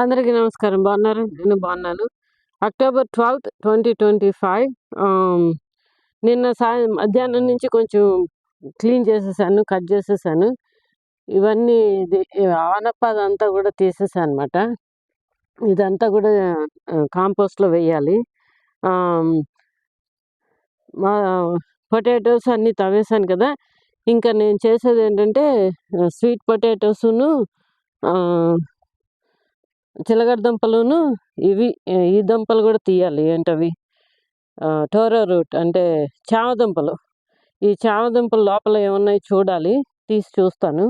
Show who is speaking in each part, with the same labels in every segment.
Speaker 1: అందరికీ నమస్కారం. బాగున్నారు? నేను బాగున్నాను. October twelfth twenty twenty five నిన్న సాయం మధ్యాహ్నం నుంచి కొంచెం క్లీన్ చేసేసాను కట్ చేసేసాను. ఇవన్నీ ఇది అంతా కూడా తీసేసాను అనమాట ఇదంతా కూడా కాంపోస్ట్లో వేయాలి. మా పొటాటోస్ అన్నీ తవ్వేశాను కదా. ఇంకా నేను చేసేది ఏంటంటే స్వీట్ పొటాటోస్ను చిలగడ దుంపలును ఇవి ఈ దుంపలు కూడా తీయాలి. ఏంటవి? టోరో రూట్ అంటే చామ దుంపలు. ఈ చామ దుంపలు లోపల ఏమున్నాయి చూడాలి తీసి చూస్తాను.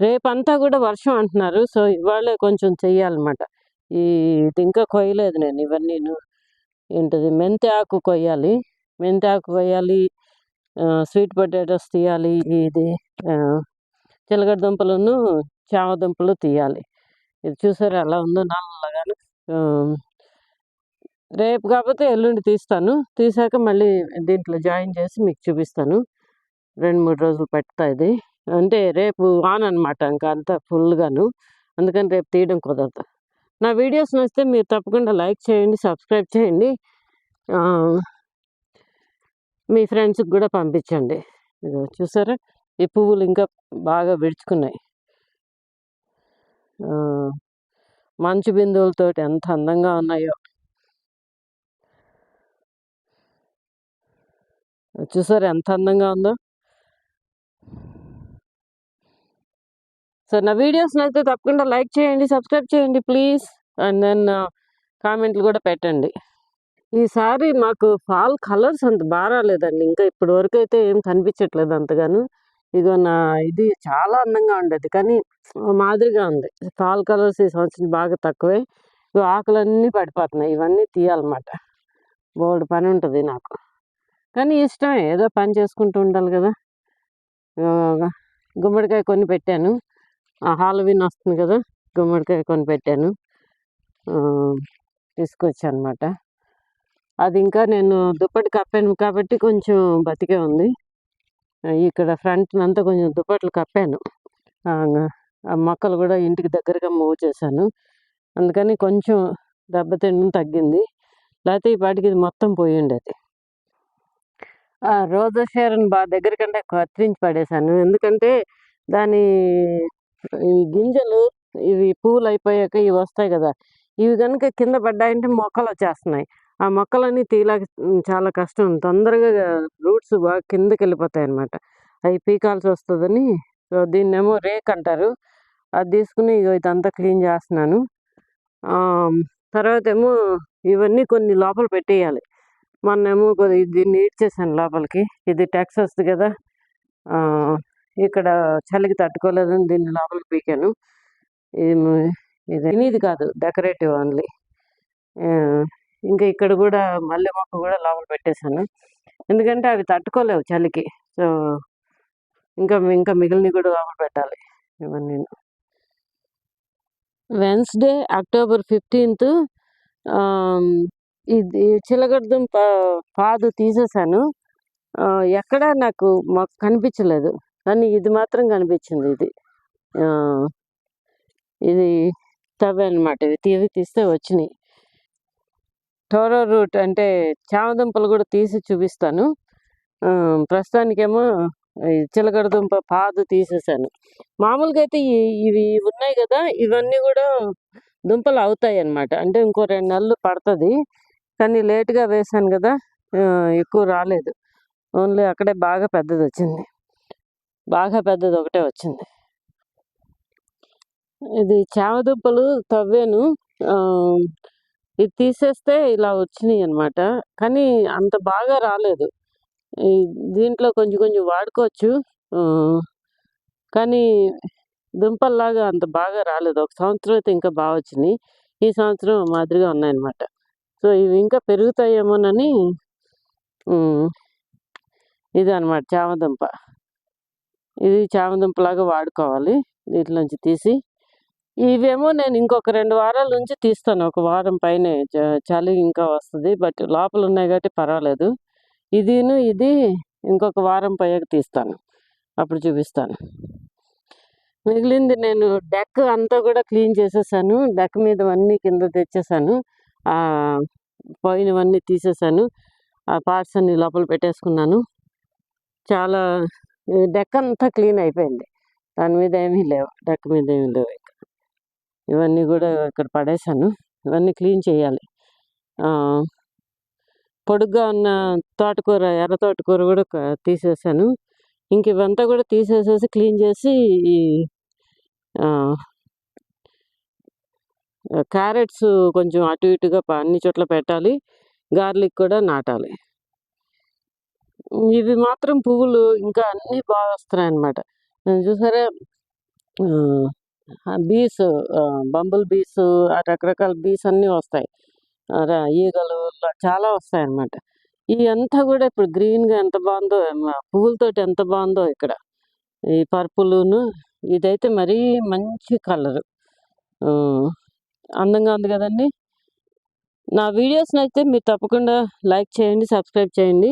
Speaker 1: రేపంతా కూడా వర్షం అంటున్నారు సో ఇవాళే కొంచెం చెయ్యాలన్నమాట. ఈ ఇది ఇంకా కొయ్యలేదు నేను ఇవన్నీ ఏంటది? మెంతి ఆకు కొయ్యాలి. మెంతి ఆకు కొయ్యాలి స్వీట్ పొటాటోస్ తీయాలి ఇది చిలగడ దుంపలను చామ దుంపలు తీయాలి. ఇది చూసారా ఎలా ఉందో నల్లగాను. రేపు కాకపోతే ఎల్లుండి తీస్తాను. తీసాక మళ్ళీ దీంట్లో జాయిన్ చేసి మీకు చూపిస్తాను. రెండు మూడు రోజులు పెడతా ఇది. అంటే రేపు ఆన్ అనమాట ఇంకా అంతా ఫుల్గాను. అందుకని రేపు తీయడం కుదరదు. నా వీడియోస్ నచ్చితే మీరు తప్పకుండా లైక్ చేయండి సబ్స్క్రైబ్ చేయండి. మీ ఫ్రెండ్స్కి కూడా పంపించండి. ఇది చూసారా? ఈ పువ్వులు ఇంకా బాగా విడుచుకున్నాయి. ఆ, మంచు బిందువులతోటి ఎంత అందంగా ఉన్నాయో. చూసారా ఎంత అందంగా ఉందో? సో నా వీడియోస్ నచ్చితే తప్పకుండా లైక్ చేయండి సబ్స్క్రైబ్ చేయండి ప్లీజ్. అండ్ దెన్ కామెంట్లు కూడా పెట్టండి. ఈసారి మాకు ఫాల్ కలర్స్ అంత బాగా రాలేదండి. ఇంకా ఇప్పటి వరకు అయితే ఏం కనిపించట్లేదు అంతగాను. ఇగో నా ఇది చాలా అందంగా ఉండేది. కానీ మాదిరిగా ఉంది. పాల్ కలర్స్ ఈ సంవత్సరం బాగా తక్కువే. ఇగో ఆకులన్నీ పడిపోతున్నాయి. ఇవన్నీ తీయాలన్నమాట. బోల్డ్ పని ఉంటుంది నాకు. కానీ ఇష్టమే. ఏదో పని చేసుకుంటూ ఉండాలి కదా. గుమ్మడికాయ కొన్ని పెట్టాను. హాలోవిన్ వస్తుంది కదా. గుమ్మడికాయ కొని పెట్టాను. తీసుకొచ్చాను అనమాట అది ఇంకా నేను దుప్పటి కప్పాను. కాబట్టి కొంచెం బతికే ఉంది. ఇక్కడ ఫ్రంట్ అంతా కొంచెం దుప్పట్లు కప్పాను. ఆ, మొక్కలు కూడా ఇంటికి దగ్గరగా మూవ్ చేశాను. అందుకని కొంచెం దెబ్బతిండం తగ్గింది. లేకపోతే ఈ పాటికి ఇది మొత్తం పోయి ఉండేది. రోజా షేరన్ బాగా దగ్గర కంటే కత్తిరించి పడేశాను. ఎందుకంటే దాని ఈ గింజలు ఇవి పువ్వులు అయిపోయాక ఇవి వస్తాయి కదా ఇవి కనుక కింద పడ్డాయంటే మొక్కలు వచ్చేస్తున్నాయి. ఆ మొక్కలన్నీ తీయలేక చాలా కష్టం. తొందరగా రూట్స్ బాగా కిందకి వెళ్ళిపోతాయి అనమాట అవి పీకాల్సి వస్తుందని సో దీన్నేమో రేక్ అంటారు. అది తీసుకుని ఇగో ఇదంతా క్లీన్ చేస్తున్నాను. తర్వాత ఏమో ఇవన్నీ కొన్ని లోపల పెట్టేయాలి. మొన్నేమో కొద్ది దీన్ని ఈడ్చేసాను లోపలికి. ఇది టెక్సస్ కదా ఇక్కడ చలికి తట్టుకోలేదని దీన్ని లోపలికి పీకాను. ఇది ఇది కాదు డెకరేటివ్ ఓన్లీ. ఇంకా ఇక్కడ కూడా మల్లె మొక్క కూడా లోపల పెట్టేశాను. ఎందుకంటే అవి తట్టుకోలేవు చలికి. సో ఇంకా ఇంకా మిగిలినవి కూడా లోపల పెట్టాలి ఇవన్నీ. వెన్స్డే అక్టోబర్ ఫిఫ్టీన్త్ ఇది చిలగడ్డం పాదు తీసేసాను ఎక్కడా నాకు మాకు కనిపించలేదు. కానీ ఇది మాత్రం కనిపించింది ఇది. ఇది తవ్వే అనమాట ఇది తీసి తీస్తే వచ్చినాయి. టోరో రూట్ అంటే చామదుంపలు కూడా తీసి చూపిస్తాను. ప్రస్తుతానికేమో చిలకడ దుంప పాదు తీసేసాను. మామూలుగా అయితే ఇవి ఉన్నాయి కదా ఇవన్నీ కూడా దుంపలు అవుతాయి అన్నమాట అంటే ఇంకో రెండు నెలలు పడుతుంది. కానీ లేట్గా వేసాను కదా ఎక్కువ రాలేదు. ఓన్లీ అక్కడే బాగా పెద్దది వచ్చింది బాగా పెద్దది ఒకటే వచ్చింది. ఇది చామదుంపలు తవ్వాను. ఇది తీసేస్తే ఇలా వచ్చినాయి అనమాట కానీ అంత బాగా రాలేదు. దీంట్లో కొంచెం కొంచెం వాడుకోవచ్చు. కానీ దుంపల్లాగా అంత బాగా రాలేదు. ఒక సంవత్సరం అయితే ఇంకా బాగా వచ్చినాయి. ఈ సంవత్సరం మాదిరిగా ఉన్నాయన్నమాట. సో ఇవి ఇంకా పెరుగుతాయేమోనని ఇది అనమాట చామదుంప. ఇది చామదుంపలాగా వాడుకోవాలి. దీంట్లోంచి తీసి ఇవేమో నేను ఇంకొక రెండు వారాల నుంచి తీస్తాను. ఒక వారం పైనే చ- చలి ఇంకా వస్తుంది బట్ లోపల ఉన్నాయి కాబట్టి పర్వాలేదు. ఇదిను ఇది ఇంకొక వారం పైకి తీస్తాను. అప్పుడు చూపిస్తాను. మిగిలింది నేను డెక్ అంతా కూడా క్లీన్ చేసేసాను. డెక్ మీద అన్నీ కింద తెచ్చేసాను. పోయినవన్నీ తీసేసాను. ఆ పార్ట్స్ అన్ని లోపల పెట్టేసుకున్నాను. చాలా డెక్ అంతా క్లీన్ అయిపోయింది. దాని మీద ఏమీ లేవు. డెక్ మీద ఏమీ లేవు ఇంకా. ఇవన్నీ కూడా ఇక్కడ పడేసాను ఇవన్నీ క్లీన్ చేయాలి. పొడుగ్గా ఉన్న తోటకూర ఎర్ర తోటకూర కూడా తీసేసాను. ఇంక ఇవంతా కూడా తీసేసేసి క్లీన్ చేసి ఈ క్యారెట్స్ కొంచెం అటు ఇటుగా అన్ని చోట్ల పెట్టాలి. గార్లిక్ కూడా నాటాలి. ఇవి మాత్రం పువ్వులు ఇంకా అన్నీ బాగా వస్తున్నాయి అన్నమాట చూసారా? బీస్ బంబుల్ బీస్ రకరకాల బీస్ అన్నీ వస్తాయి. ఈగలు చాలా వస్తాయి అన్నమాట ఇవంతా కూడా ఇప్పుడు గ్రీన్గా ఎంత బాగుందో మ- పువ్వులతోటి ఎంత బాగుందో ఇక్కడ. ఈ పర్పులును ఇదైతే మరీ మంచి కలర్. అందంగా ఉంది కదండి. నా వీడియోస్ నచ్చితే మీరు తప్పకుండా లైక్ చేయండి సబ్స్క్రైబ్ చేయండి.